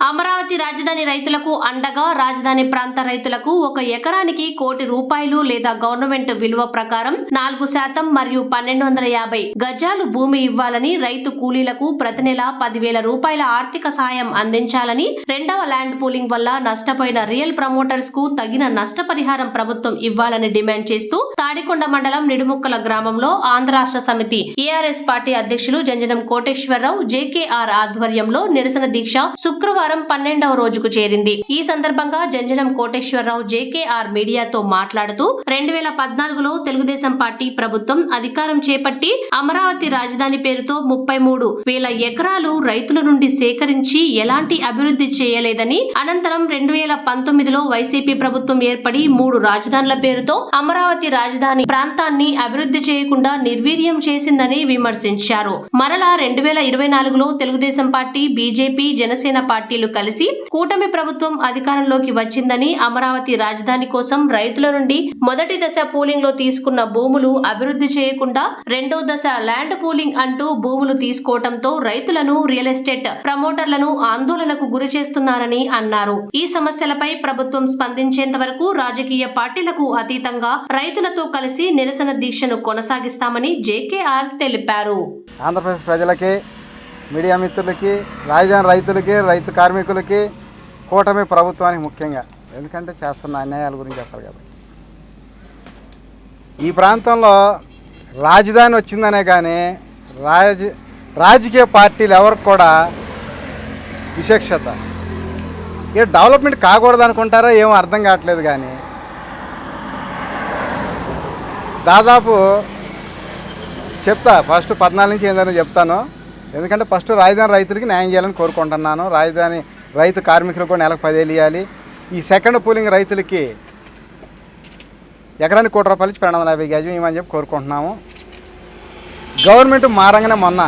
అమరావతి రాజధాని రైతులకు అండగా రాజధాని ప్రాంత రైతులకు ఒక ఎకరానికి కోటి రూపాయలు లేదా గవర్నమెంట్ విలువ ప్రకారం నాలుగు శాతం మరియు పన్నెండు వందల యాభై గజాలు భూమి ఇవ్వాలని రైతు కూలీలకు ప్రతి నెల పదివేల రూపాయల ఆర్థిక సాయం అందించాలని రెండవ ల్యాండ్ పూలింగ్ వల్ల నష్టపోయిన రియల్ ప్రమోటర్స్కు తగిన నష్టపరిహారం ప్రభుత్వం ఇవ్వాలని డిమాండ్ చేస్తూ తాడికొండ మండలం నిడుముక్కల గ్రామంలో ఆంధ్ర రాష్ట్ర సమితి ఏఆర్ఎస్ పార్టీ అధ్యక్షులు జంజనం కోటేశ్వరరావు జేకేఆర్ ఆధ్వర్యంలో నిరసన దీక్ష శుక్రవారం పన్నెండవ రోజుకు చేరింది. ఈ సందర్భంగా జంజనం కోటేశ్వరరావు జేకేఆర్ మీడియాతో మాట్లాడుతూ రెండు వేల పద్నాలుగులో తెలుగుదేశం పార్టీ ప్రభుత్వం అధికారం చేపట్టి అమరావతి రాజధాని పేరుతో ముప్పై మూడు వేల ఎకరాలు రైతుల నుండి సేకరించి ఎలాంటి అభివృద్ధి చేయలేదని అనంతరం రెండు వేల పంతొమ్మిదిలో వైసీపీ ప్రభుత్వం ఏర్పడి మూడు రాజధానుల పేరుతో అమరావతి రాజధాని ప్రాంతాన్ని అభివృద్ధి చేయకుండా నిర్వీర్యం చేసిందని విమర్శించారు. మరలా రెండు వేల ఇరవై నాలుగులో Telugu Desam party BJP Janasena party పార్టీలు కలిసి కూటమి ప్రభుత్వం అధికారంలోకి వచ్చిందని అమరావతి రాజధాని కోసం రైతుల నుండి మొదటి దశ పూలింగ్లో తీసుకున్న భూములు అభివృద్ధి చేయకుండా రెండో దశ ల్యాండ్ పూలింగ్ అంటూ భూములు తీసుకోవడంతో రైతులను రియల్ ఎస్టేట్ ప్రమోటర్లను ఆందోళనకు గురి చేస్తున్నారని అన్నారు. ఈ సమస్యలపై ప్రభుత్వం స్పందించేంత వరకు రాజకీయ పార్టీలకు అతీతంగా రైతులతో కలిసి నిరసన దీక్షను కొనసాగిస్తామని జేకేఆర్ తెలిపారు. ఆంధ్రప్రదేశ్ ప్రజలకి మీడియా మిత్రులకి రాజధాని రైతులకి రైతు కార్మికులకి కూటమి ప్రభుత్వానికి ముఖ్యంగా. ఎందుకంటే చేస్తున్న అన్యాయాల గురించి చెప్పాలి కదా. ఈ ప్రాంతంలో రాజధాని వచ్చిందనే కానీ రాజ రాజకీయ పార్టీలు ఎవరికి కూడా విశేషత. ఏ డెవలప్మెంట్ కాకూడదు అనుకుంటారో ఏమో అర్థం కావట్లేదు కానీ దాదాపు చెప్తా ఫస్ట్ పద్నాలుగు నుంచి ఏందని చెప్తాను. ఎందుకంటే ఫస్ట్ రాజధాని రైతులకి న్యాయం చేయాలని కోరుకుంటున్నాను. రాజధాని రైతు కార్మికులకు కూడా నెలకు పదేలు ఇవ్వాలి ఈ సెకండ్ పూలింగ్ రైతులకి ఎకరానికి కోటి రూపాయలు ఇచ్చి రెండు వందల యాభై గజం ఇవ్వమని చెప్పి కోరుకుంటున్నాము. గవర్నమెంట్ మారంగానే మొన్న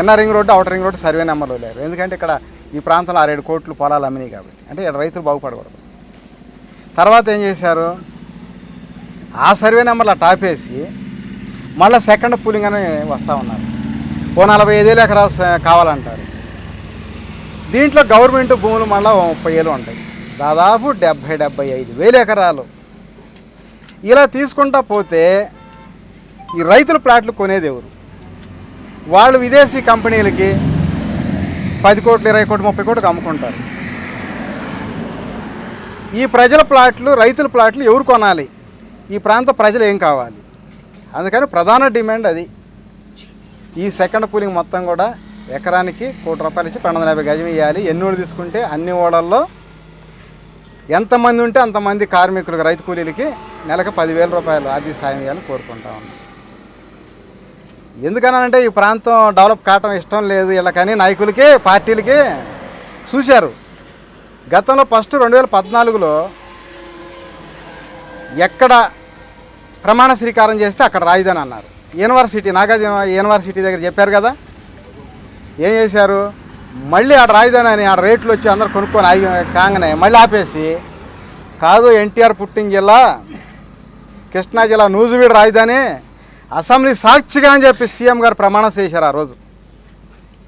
inner ring road outer ring road survey నెంబర్లు లేరు ఎందుకంటే ఇక్కడ ఈ ప్రాంతంలో ఆరేడు కోట్లు పొలాలు అమ్మినాయి కాబట్టి. అంటే ఇక్కడ రైతులు బాగుపడకూడదు. తర్వాత ఏం చేశారు? ఆ సర్వే నెంబర్లు టాపేసి మళ్ళీ సెకండ్ పూలింగ్ అని వస్తూ ఉన్నారు. ఓ నలభై ఐదేళ్ళు ఎకరాలు కావాలంటారు. దీంట్లో గవర్నమెంట్ భూములు మళ్ళీ ముప్పై ఏళ్ళు ఉంటాయి. దాదాపు డెబ్భై డెబ్భై ఐదు వేలు ఎకరాలు. ఇలా తీసుకుంటా పోతే ఈ రైతుల ప్లాట్లు కొనేది ఎవరు? వాళ్ళు విదేశీ కంపెనీలకి పది కోట్లు ఇరవై కోట్లు ముప్పై కోట్లకు అమ్ముకుంటారు. ఈ ప్రజల ప్లాట్లు రైతుల ప్లాట్లు ఎవరు కొనాలి? ఈ ప్రాంత ప్రజలు ఏం కావాలి? అందుకని ప్రధాన డిమాండ్ అది. ఈ సెకండ్ పూలింగ్ మొత్తం కూడా ఎకరానికి కోటి రూపాయలు ఇచ్చి రెండు వందల యాభై గజం ఇవ్వాలి ఎన్ని తీసుకుంటే అన్ని ఓడల్లో ఎంతమంది ఉంటే అంతమంది కార్మికులకు రైతు కూలీలకి నెలకు పదివేల రూపాయలు ఆర్థిక సాయం ఇవ్వాలని కోరుకుంటా ఉన్నాం. ఎందుకనంటే ఈ ప్రాంతం డెవలప్ కావటం ఇష్టం లేదు. వీళ్ళకని నాయకులకి పార్టీలకి చూశారు. గతంలో ఫస్ట్ రెండు వేల పద్నాలుగులో ఎక్కడ ప్రమాణ స్వీకారం చేస్తే అక్కడ రాయిదని అన్నారు. యూనివర్సిటీ నాగార్జున యూనివర్సిటీ దగ్గర చెప్పారు కదా? ఏం చేశారు? మళ్ళీ ఆడ రాజధాని అని ఆడ రేట్లు వచ్చి అందరు కొనుక్కొని ఆగి కాగానే మళ్ళీ ఆపేసి కాదు ఎన్టీఆర్ పుట్టిన జిల్లా కృష్ణా జిల్లా నూజువీడు రాజధాని అసెంబ్లీ సాక్షిగా అని చెప్పి సీఎం గారు ప్రమాణం చేశారు ఆ రోజు.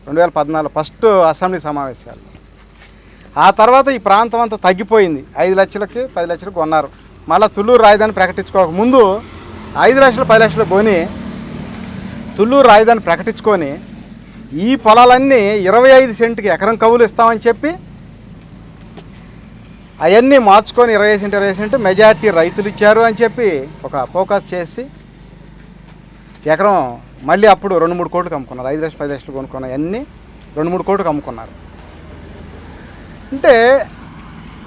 రెండు వేల పద్నాలుగు ఫస్ట్ అసెంబ్లీ సమావేశాలు. ఆ తర్వాత ఈ ప్రాంతం అంతా తగ్గిపోయింది. ఐదు లక్షలకి పది లక్షలకు కొన్నారు. మళ్ళీ తుళ్ళూరు రాజధాని ప్రకటించుకోక ముందు ఐదు లక్షలు పది లక్షలు కొని తుళ్ళూరు రాజధాని ప్రకటించుకొని ఈ పొలాలన్నీ ఇరవై ఐదు సెంటుకి ఎకరం కవులు ఇస్తామని చెప్పి అవన్నీ మార్చుకొని ఇరవై సెంట్ ఇరవై సెంట్ మెజార్టీ రైతులు ఇచ్చారు అని చెప్పి ఒక ఫోకస్ చేసి ఎకరం మళ్ళీ అప్పుడు రెండు మూడు కోట్లు అమ్ముకున్నారు ఐదు లక్షలు పది లక్షలు కొనుక్కున్న అన్నీ రెండు మూడు కోట్లకు అమ్ముకున్నారు అంటే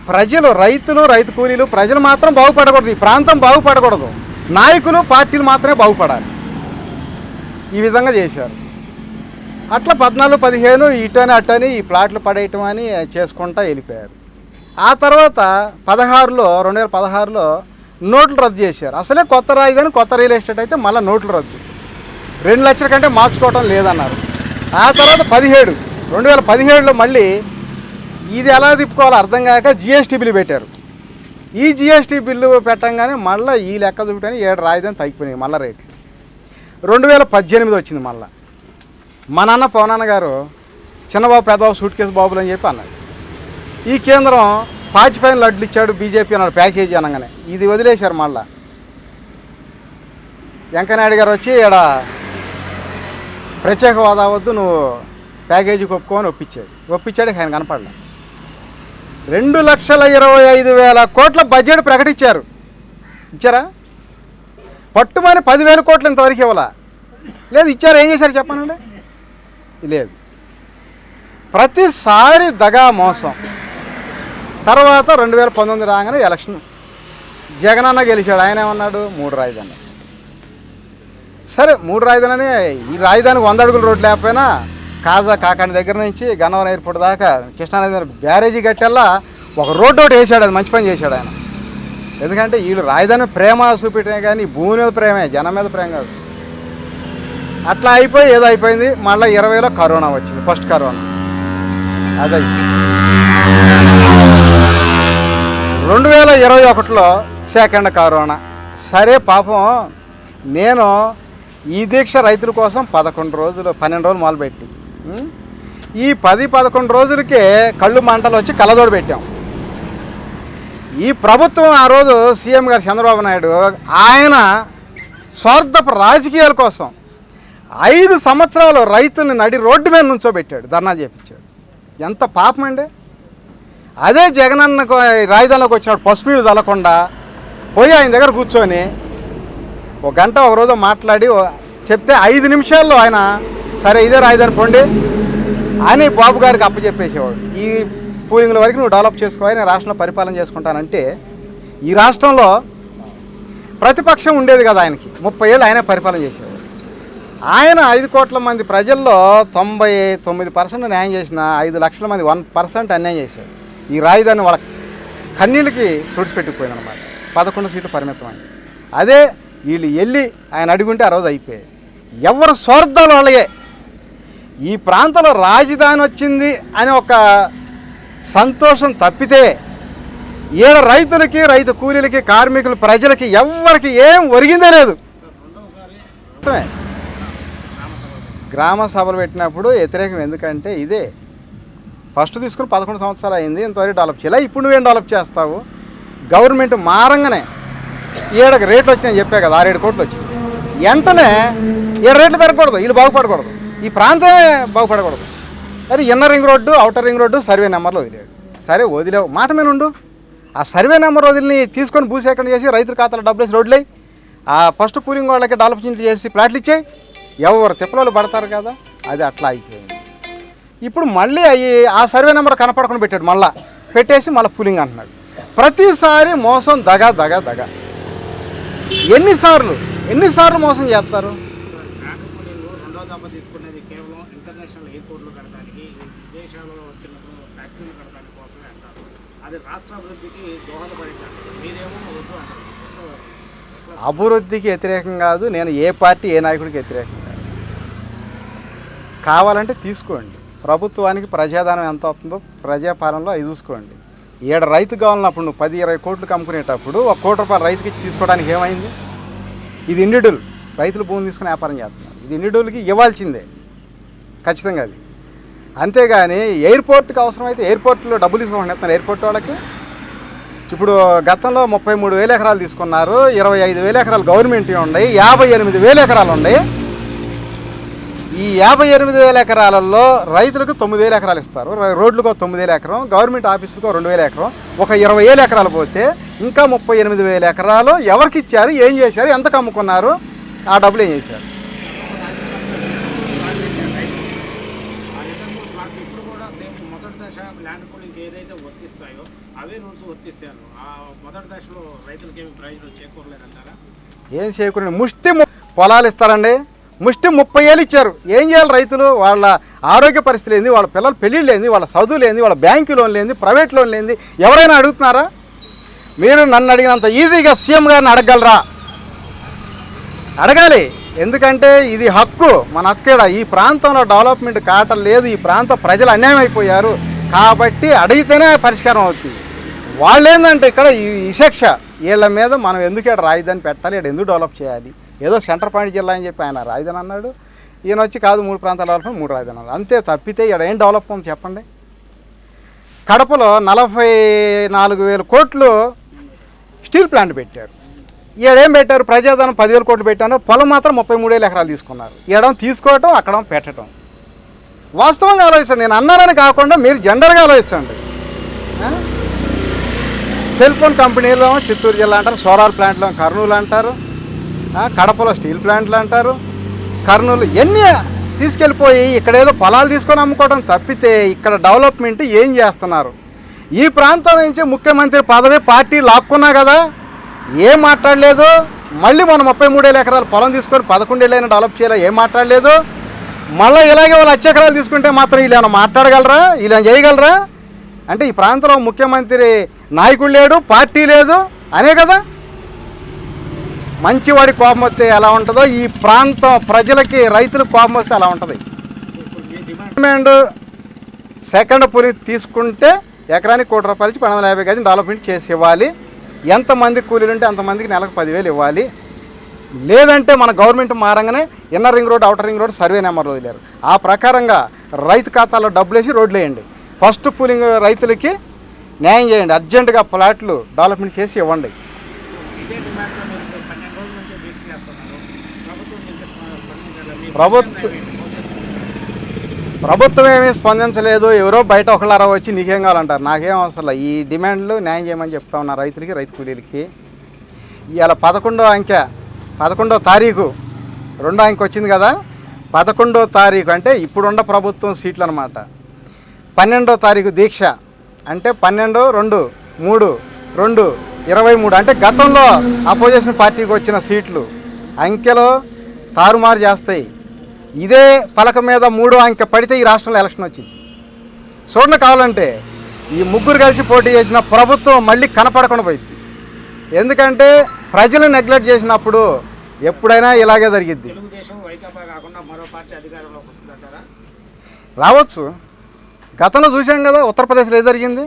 ప్రజలు రైతులు రైతు కూలీలు ప్రజలు మాత్రం బాగుపడకూడదు. ఈ ప్రాంతం బాగుపడకూడదు. నాయకులు పార్టీలు మాత్రమే బాగుపడాలి. ఈ విధంగా చేశారు. అట్లా పద్నాలుగు పదిహేను ఇటని అటని ఈ ప్లాట్లు పడేయటం అని చేసుకుంటా వెళ్ళిపోయారు. ఆ తర్వాత పదహారులో రెండు వేల పదహారులో నోట్లు రద్దు చేశారు. అసలే కొత్త రాయిదని కొత్త రియల్ ఎస్టేట్ అయితే మళ్ళీ నోట్లు రద్దు. రెండు లక్షల కంటే మార్చుకోవటం లేదన్నారు. ఆ తర్వాత పదిహేడు రెండు వేల పదిహేడులో మళ్ళీ ఇది ఎలా తిప్పుకోవాలో అర్థం కాక జిఎస్టీ బిల్లు పెట్టారు. ఈ జిఎస్టీ బిల్లు పెట్టంగానే మళ్ళీ ఈ లెక్క చూపటానికి ఏడు రాయిదని తగ్గిపోయినాయి మళ్ళీ రేట్లు రెండు వేల పద్దెనిమిది వచ్చింది మళ్ళీ. మా నాన్న పవనాన్న గారు చిన్నబాబు పెద్దబాబు సూట్ కేసు బాబులు అని చెప్పి అన్నాడు. ఈ కేంద్రం పాచిపైన లడ్లు ఇచ్చాడు బీజేపీ అన్నాడు ప్యాకేజీ అనగానే. ఇది వదిలేశారు మళ్ళా. వెంకయ్యనాయుడు గారు వచ్చి ఇక్కడ ప్రత్యేక హోదా వద్దు నువ్వు ప్యాకేజీ ఒప్పుకోని ఒప్పించాడు. ఒప్పించాడు ఆయన కనపడలే. రెండు లక్షల ఇరవై ఐదు వేల కోట్ల బడ్జెట్ ప్రకటించారు. ఇచ్చారా? పట్టుమని పదివేల కోట్లు ఇంతవరకు ఇవ్వాల? లేదు ఇచ్చారు ఏం చేశారు చెప్పనండి? లేదు. ప్రతిసారి దగా మోసం. తర్వాత రెండు వేల పంతొమ్మిది రాగానే ఎలక్షన్. జగనన్న గెలిచాడు ఆయన ఏమన్నాడు? మూడు రాజధాని సరే మూడు రాజధాని ఈ రాజధానికి వంద అడుగుల రోడ్డు లేకపోయినా కాజా కాకాని దగ్గర నుంచి గన్నవరం ఎయిర్పోర్ట్ దాకా కృష్ణానది బ్యారేజీ కట్టెల్లా ఒక రోడ్డు ఒకటి వేసాడు అది మంచి పని చేశాడు ఆయన. ఎందుకంటే వీళ్ళు రాజధాని ప్రేమ చూపించడమే కానీ భూమి మీద ప్రేమే జనం మీద ప్రేమ కాదు. అట్లా అయిపోయి ఏదో అయిపోయింది. మళ్ళీ ఇరవైలో కరోనా వచ్చింది ఫస్ట్ కరోనా. అదే. రెండు వేల ఇరవై ఒకటిలో సెకండ్ కరోనా. సరే పాపం నేను ఈ దీక్ష రైతుల కోసం పదకొండు రోజులు పన్నెండు రోజులు మొదలుపెట్టి. ఈ పది పదకొండు రోజులకే కళ్ళు మంటలు వచ్చి కళ్ళజోడు పెట్టాం. ఈ ప్రభుత్వం ఆ రోజు సీఎం గారు చంద్రబాబు నాయుడు ఆయన స్వార్థపు రాజకీయాల కోసం ఐదు సంవత్సరాలు రైతుల్ని నడి రోడ్డు మీద నుంచోబెట్టాడు ధర్నా చేపించాడు. ఎంత పాపం అండి? అదే జగనన్నకు రాజధానిలోకి వచ్చినాడు పసుపు తలకుండా చల్లకుండా పోయి ఆయన దగ్గర కూర్చొని ఒక గంట ఒక రోజు మాట్లాడి చెప్తే ఐదు నిమిషాల్లో ఆయన సరే ఇదే రాజధాని పొండి అని బాబు గారికి అప్పచెప్పేసేవాడు. ఈ పూలింగ్ల వరకు నువ్వు డెవలప్ చేసుకోవాలి నేను రాష్ట్రంలో పరిపాలన చేసుకుంటానంటే ఈ రాష్ట్రంలో ప్రతిపక్షం ఉండేది కదా ఆయనకి. ముప్పై ఏళ్ళు ఆయనే పరిపాలన చేసేవాడు. ఆయన ఐదు కోట్ల మంది ప్రజల్లో తొంభై తొమ్మిది పర్సెంట్ న్యాయం చేసిన ఐదు లక్షల మంది వన్ పర్సెంట్ అన్యాయం చేశాడు ఈ రాజధాని వాళ్ళ కన్నీళ్ళకి తుడిచిపెట్టుకుపోయింది అనమాట పదకొండు సీట్లు పరిమితం అదే వీళ్ళు వెళ్ళి ఆయన అడుగుంటే ఆ రోజు అయిపోయాయి ఎవరు స్వార్థాలు వాళ్ళయే. ఈ ప్రాంతంలో రాజధాని వచ్చింది అని ఒక సంతోషం తప్పితే ఈడ రైతులకి రైతు కూలీలకి కార్మికులు ప్రజలకి ఎవ్వరికి ఏం ఒరిగిందే లేదు. మొత్తమే. గ్రామ సభలు పెట్టినప్పుడు వ్యతిరేకం ఎందుకంటే ఇదే. ఫస్ట్ తీసుకుని పదకొండు సంవత్సరాలు అయింది ఇంతవరకు డెవలప్ చేయాలి ఇప్పుడు నువ్వేం డెవలప్ చేస్తావు? గవర్నమెంట్ మారంగానే ఏడకి రేట్లు వచ్చినాయి చెప్పా కదా ఆరేడు కోట్లు వచ్చింది వెంటనే ఏడు రేట్లు పెరగకూడదు వీళ్ళు బాగుపడకూడదు. ఈ ప్రాంతమే బాగుపడకూడదు. అరే inner ring road outer ring road survey నెంబర్లో వదిలేడు. సరే వదిలేవు. మాట మీద ఉండు. ఆ సర్వే నెంబర్ వదిలిని తీసుకొని భూసేకరణ చేసి రైతుల ఖాతాలో డబ్బులు వేసి రోడ్లు ఆ ఫస్ట్ కూలింగ్ వాళ్ళకి డెవలప్మెంట్ చేసి ప్లాట్లు ఇచ్చాయి. ఎవరు తిప్పలు పడతారు కదా అది అట్లా అయిపోయింది. ఇప్పుడు మళ్ళీ అవి ఆ సర్వే నెంబర్ కనపడకుండా పెట్టాడు మళ్ళా. పెట్టేసి మళ్ళీ పూలింగ్ అంటున్నాడు. ప్రతిసారి మోసం దగ దగ దగ. ఎన్నిసార్లు ఎన్నిసార్లు మోసం చేస్తారు? వ్యాపారులు రెండో ఫ్యాక్టరీలు కట్టడానికి కోసమే అంటారు. అది రాష్ట్ర అభివృద్ధికి దోహదపడింది మీరేమో వద్దు అంటారు. అభివృద్ధికి వ్యతిరేకం కాదు నేను ఏ పార్టీ ఏ నాయకుడికి వ్యతిరేకం కాదు. కావాలంటే తీసుకోండి. ప్రభుత్వానికి ప్రజాదానం ఎంత అవుతుందో ప్రజాపాలనలో అది చూసుకోండి. ఏడు రైతు కావాలన్నప్పుడు నువ్వు పది ఇరవై కోట్లు కమ్ముకునేటప్పుడు ఒక కోటి రూపాయలు రైతుకి ఇచ్చి తీసుకోవడానికి ఏమైంది? ఇది ఇండివిడుల్ రైతులు భూమి తీసుకుని వ్యాపారం చేస్తున్నారు. ఇది ఇండివిడువల్కి ఇవ్వాల్సిందే. ఖచ్చితంగా అది. అంతేగాని ఎయిర్పోర్ట్కి అవసరమైతే ఎయిర్పోర్ట్లో డబ్బులు తీసుకోకుండా ఇస్తున్నారు ఎయిర్పోర్ట్ వాళ్ళకి ఇప్పుడు గతంలో ముప్పై మూడు వేల ఎకరాలు తీసుకున్నారు ఇరవై ఐదు వేల ఎకరాలు గవర్నమెంట్ ఉన్నాయి యాభై ఎనిమిది వేల ఎకరాలు ఉన్నాయి ఈ యాభై ఎనిమిది వేల ఎకరాలలో రైతులకు తొమ్మిది వేల ఎకరాలు ఇస్తారు. రోడ్లకు తొమ్మిది వేల ఎకరం గవర్నమెంట్ ఆఫీసులకు రెండు వేల ఎకరం. ఒక ఇరవై వేల ఎకరాలు పోతే ఇంకా ముప్పై ఎనిమిది వేల ఎకరాలు ఎవరికి ఇచ్చారు ఏం చేశారు ఎంత కమ్ముకున్నారు ఆ డబ్బులు ఏం చేశారు ఆ రిటర్న్ ఫ్లాట్ ఇప్పుడు కూడా సేమ్ మొదటి దశ ల్యాండ్ పూలింగ్ ఏదైతే వర్తిస్తాయో అవే ఆ మొదటి దశలో రైతులకు ఏమి ప్రయోజనం చేకూరలేదంటారా? ఏం చేయకుండా ముష్టి పొలాలు ఇస్తారండి. ముష్టి ముప్పై ఏళ్ళు ఇచ్చారు. ఏం చేయాలి రైతులు? వాళ్ళ ఆరోగ్య పరిస్థితి ఏంది వాళ్ళ పిల్లల పెళ్ళిళ్ళు ఏంది వాళ్ళ చదువులు ఏంది వాళ్ళ బ్యాంకు లోన్ లేని ప్రైవేట్ లోన్ లేని ఎవరైనా అడుగుతున్నారా? మీరు నన్ను అడిగినంత ఈజీగా సీఎం గారిని అడగలరా అడగాలి. ఎందుకంటే ఇది హక్కు. మన హక్కు ఈ ప్రాంతంలో డెవలప్మెంట్ కావటం లేదు. ఈ ప్రాంత ప్రజలు అన్యాయం అయిపోయారు కాబట్టి అడిగితేనే పరిష్కారం అవుతుంది. వాళ్ళు ఏంటంటే ఇక్కడ ఈ విశక్ష వీళ్ళ మీద మనం ఎందుకు ఇక్కడ రాజధాని పెట్టాలి? ఇక్కడ ఎందుకు డెవలప్ చేయాలి? ఏదో సెంటర్ పాయింట్ జిల్లా అని చెప్పి ఆయన రాజధాని అన్నాడు. ఈయన వచ్చి కాదు మూడు ప్రాంతాల వరకు మూడు రాజధాని అన్నాడు. అంతే తప్పితే ఇక్కడ ఏం డెవలప్ ఉంది చెప్పండి? కడపలో నలభై నాలుగు వేల కోట్లు స్టీల్ ప్లాంట్ పెట్టారు. ఏం పెట్టారు? ప్రజాధనం పదివేల కోట్లు పెట్టారు. పొలం మాత్రం ముప్పై మూడేలు ఎకరాలు తీసుకున్నారు. ఇవ్వడం తీసుకోవటం అక్కడ పెట్టడం వాస్తవంగా ఆలోచించండి. నేను అన్నానని కాకుండా మీరు జెండర్గా ఆలోచించండి. సెల్ ఫోన్ కంపెనీలో చిత్తూరు జిల్లా అంటారు సోలార్ ప్లాంట్లో కర్నూలు అంటారు కడపలో స్టీల్ ప్లాంట్లు అంటారు. కర్నూలు ఎన్ని తీసుకెళ్ళిపోయి ఇక్కడేదో పొలాలు తీసుకొని అమ్ముకోవడం తప్పితే ఇక్కడ డెవలప్మెంట్ ఏం చేస్తున్నారు? ఈ ప్రాంతం నుంచి ముఖ్యమంత్రి పదవి పార్టీ లాక్కున్నా కదా ఏం మాట్లాడలేదు? మళ్ళీ మనం ముప్పై మూడేళ్ళ ఎకరాలు పొలం తీసుకొని పదకొండేళ్ళైనా డెవలప్ చేయాలి? ఏం మాట్లాడలేదు? మళ్ళీ ఇలాగే వాళ్ళు లక్ష ఎకరాలు తీసుకుంటే మాత్రం వీళ్ళు ఏమైనా మాట్లాడగలరా? వీళ్ళు చేయగలరా? అంటే ఈ ప్రాంతంలో ముఖ్యమంత్రి నాయకుడు లేడు పార్టీ లేదు అనే కదా? మంచివాడి కోపం వస్తే ఎలా ఉంటుందో ఈ ప్రాంతం ప్రజలకి రైతులకు కోపం వస్తే ఎలా ఉంటుంది? డిమాండ్ సెకండ్ పులి తీసుకుంటే ఎకరానికి కోటి రూపాయలు ఇచ్చి పన్నెండు యాభై గజం డెవలప్మెంట్ చేసి ఇవ్వాలి. ఎంతమంది కూలీలు ఉంటే అంతమందికి నెలకు పదివేలు ఇవ్వాలి. లేదంటే మన government మారంగానే inner ring road outer ring road survey number వదిలేరు. ఆ ప్రకారంగా రైతు ఖాతాలో డబ్బులు వేసి రోడ్లు వేయండి. ఫస్ట్ పూలింగ్ రైతులకి న్యాయం చేయండి. అర్జెంటుగా ప్లాట్లు డెవలప్మెంట్ చేసి ఇవ్వండి. ప్రభుత్వం ప్రభుత్వ- ప్రభుత్వం ఏమీ స్పందించలేదు. ఎవరో బయట ఒకళ్ళారా వచ్చి నీకేం కావాలంటారు? నాకేం అవసరం ఈ డిమాండ్లు న్యాయం చేయమని చెప్తా ఉన్నా రైతులకి రైతు కూలీలకి. ఇవాళ పదకొండో అంకె పదకొండో తారీఖు రెండో అంకె వచ్చింది కదా? పదకొండో తారీఖు అంటే ఇప్పుడున్న ప్రభుత్వం సీట్లు అనమాట పన్నెండో తారీఖు దీక్ష. అంటే పన్నెండు రెండు మూడు రెండు ఇరవై మూడు. అంటే గతంలో అపోజిషన్ పార్టీకి వచ్చిన సీట్లు అంకెలో తారుమారు చేస్తాయి. ఇదే పలక మీద మూడో అంకె పడితే ఈ రాష్ట్రంలో ఎలక్షన్ వచ్చింది. చూడండి కావాలంటే ఈ ముగ్గురు కలిసి పోటీ చేసిన ప్రభుత్వం మళ్ళీ కనపడకుండా పోయింది. ఎందుకంటే ప్రజలు నెగ్లెక్ట్ చేసినప్పుడు ఎప్పుడైనా ఇలాగే జరిగిద్ది. రావచ్చు. గతంలో చూసాం కదా ఉత్తరప్రదేశ్లో ఏం జరిగింది?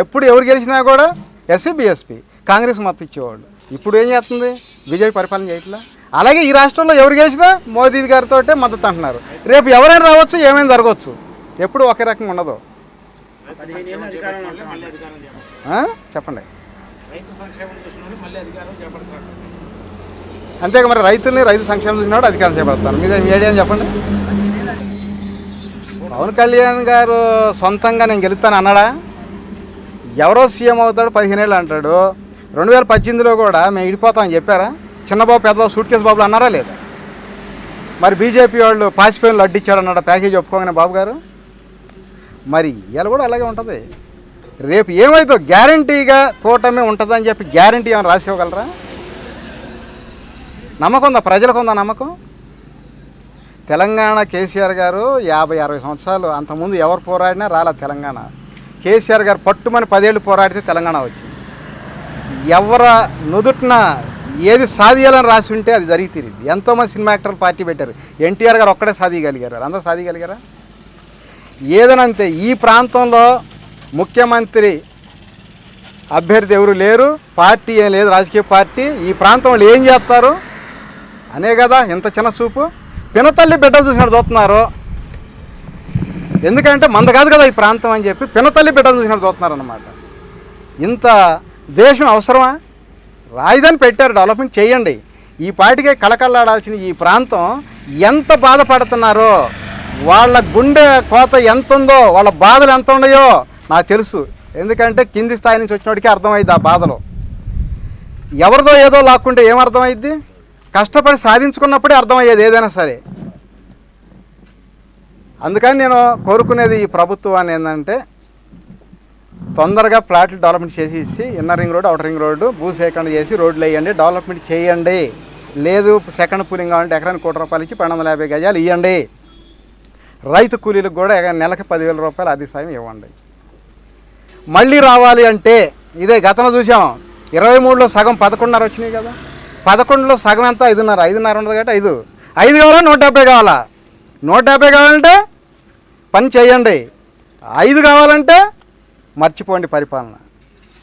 ఎప్పుడు ఎవరు గెలిచినా కూడా ఎస్సీ బీఎస్పీ కాంగ్రెస్ మద్దతు ఇచ్చేవాళ్ళు. ఇప్పుడు ఏం చేస్తుంది? బీజేపీ పరిపాలన చేయట్లా? అలాగే ఈ రాష్ట్రంలో ఎవరు గెలిచినా మోదీ గారితో మద్దతు అంటున్నారు. రేపు ఎవరైనా రావచ్చు ఏమైనా జరగవచ్చు. ఎప్పుడు ఒకే రకంగా ఉండదు. చెప్పండి. అంతే అంతేగా మరి రైతుల్ని రైతు సంక్షేమం చూసినప్పుడు అధికారం చేపడతాను మీద మీ చెప్పండి. పవన్ కళ్యాణ్ గారు సొంతంగా నేను గెలుస్తాను అన్నాడా? ఎవరో సీఎం అవుతాడు పదిహేనేళ్ళు అంటాడు. రెండు వేల పద్దెనిమిదిలో కూడా మేము ఇడిపోతామని చెప్పారా? చిన్నబాబు పెద్దబాబు సూట్ కేసు బాబులు అన్నారా లేదా? మరి బీజేపీ వాళ్ళు పాసిపోయిన అడ్డిచ్చాడు అన్నాడు ప్యాకేజ్ ఒప్పుకోగానే బాబు గారు? మరి ఇవాళ కూడా అలాగే ఉంటుంది. రేపు ఏమైతే గ్యారంటీగా కూటమి ఉంటుందని చెప్పి గ్యారంటీ ఏమైనా రాసి ఇవ్వగలరా? నమ్మకం ఉందా? ప్రజలకు ఉందా నమ్మకం? తెలంగాణ కేసీఆర్ గారు యాభై అరవై సంవత్సరాలు అంతకుముందు ఎవరు పోరాడినా రాలే తెలంగాణ. కేసీఆర్ గారు పట్టుమని పదేళ్ళు పోరాడితే తెలంగాణ వచ్చింది. ఎవర నుదుటిన ఏది సాధియాలని రాసి ఉంటే అది జరిగి తీరింది. ఎంతోమంది సినిమా యాక్టర్లు పార్టీ పెట్టారు. ఎన్టీఆర్ గారు ఒక్కడే సాధియగలిగారు. అందరూ సాధియగలిగారా? ఏదనంతే ఈ ప్రాంతంలో ముఖ్యమంత్రి అభ్యర్థి ఎవరు లేరు పార్టీ ఏం లేదు రాజకీయ పార్టీ ఈ ప్రాంతంలో ఏం చేస్తారు? అనే కదా ఇంత చిన్న చూపు. పినతల్లి బిడ్డలు చూసినట్టు చూస్తున్నారు. ఎందుకంటే మంద కాదు కదా ఈ ప్రాంతం అని చెప్పి పినతల్లి బిడ్డలు చూసినట్టు చూస్తున్నారు అన్నమాట ఇంత దేశం అవసరమా? రాజధాని పెట్టారు డెవలప్మెంట్ చేయండి. ఈ పాటికే కళకళలాడాల్సిన ఈ ప్రాంతం ఎంత బాధపడుతున్నారో వాళ్ళ గుండె కోత ఎంత ఉందో వాళ్ళ బాధలు ఎంత ఉన్నాయో నాకు తెలుసు. ఎందుకంటే కింది స్థాయి నుంచి వచ్చినోడికి అర్థమైంది ఆ బాధలు. ఎవరిదో ఏదో లాక్కుంటే ఏం అర్థమైద్ది? కష్టపడి సాధించుకున్నప్పుడే అర్థమయ్యేది ఏదైనా సరే. అందుకని నేను కోరుకునేది ఈ ప్రభుత్వాన్ని ఏంటంటే తొందరగా ప్లాట్లు డెవలప్మెంట్ చేసి ఇచ్చి inner ring road outer ring road భూసేకరణ చేసి రోడ్లు వేయండి డెవలప్మెంట్ చేయండి. లేదు సెకండ్ పూలింగ్ కావాలంటే ఎకరానికి కోటి రూపాయలు ఇచ్చి పన్నెండు వందల యాభై గజాలు ఇవ్వండి రైతు కూలీలకు కూడా నెలకు పదివేల రూపాయలు అది సాయం ఇవ్వండి. మళ్ళీ రావాలి అంటే ఇదే గతంలో చూసాం ఇరవై మూడులో సగం పదకొండున్నర వచ్చినాయి కదా. పదకొండులో సగం ఎంత? ఐదున్నర. ఐదున్నర ఉండదు కాబట్టి ఐదు. ఐదు కావాలా? నూట డెబ్బై కావాలా? నూట డెబ్బై కావాలంటే పని చేయండి. ఐదు కావాలంటే మర్చిపోండి పరిపాలన.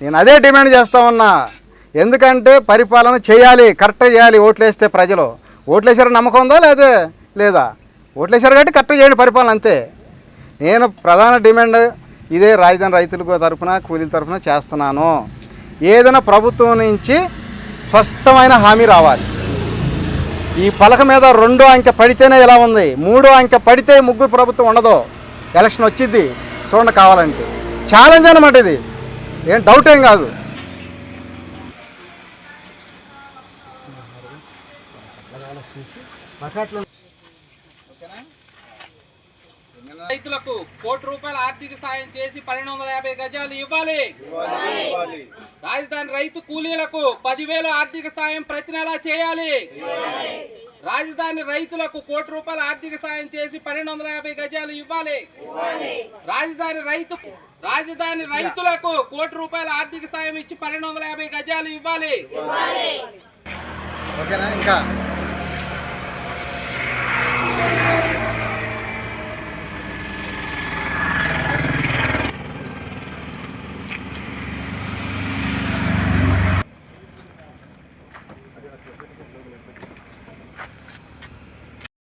నేను అదే డిమాండ్ చేస్తా ఉన్నా. ఎందుకంటే పరిపాలన చేయాలి కరెక్ట్గా చేయాలి ఓట్లేస్తే ప్రజలు. ఓట్లేసారు నమ్మకం ఉందా లేదా? లేదా? ఓట్లేసారు కాబట్టి కరెక్ట్గా చేయండి పరిపాలన అంతే. నేను ప్రధాన డిమాండ్ ఇదే రాజధాని రైతుల తరఫున కూలీల తరఫున చేస్తున్నాను. ఏదైనా ప్రభుత్వం నుంచి స్పష్టమైన హామీ రావాలి. ఈ పలక మీద రెండో అంకె పడితేనే ఇలా ఉంది. మూడో అంకె పడితే ముగ్గురు ప్రభుత్వం ఉండదు. ఎలక్షన్ వచ్చింది చూడండి కావాలంటే. ఛాలెంజ్ అనమాట ఇది. ఏం డౌట్ ఏం కాదు. రైతులకు కోటి రూపాయల ఆర్థిక సాయం చేసి పన్నెండు వందల యాభై గజాలు ఇవ్వాలి. రాజధాని రైతు కూలీలకు పదివేలు ఆర్థిక సాయం ప్రతి నెల చేయాలి. రాజధాని రైతులకు కోటి రూపాయల ఆర్థిక సాయం చేసి పన్నెండు వందల యాభై గజాలు ఇవ్వాలి. రాజధాని రైతు రాజధాని రైతులకు కోటి రూపాయల ఆర్థిక సాయం ఇచ్చి పన్నెండు వందల యాభై గజాలు ఇవ్వాలి. ఓకేనా? ఇంకా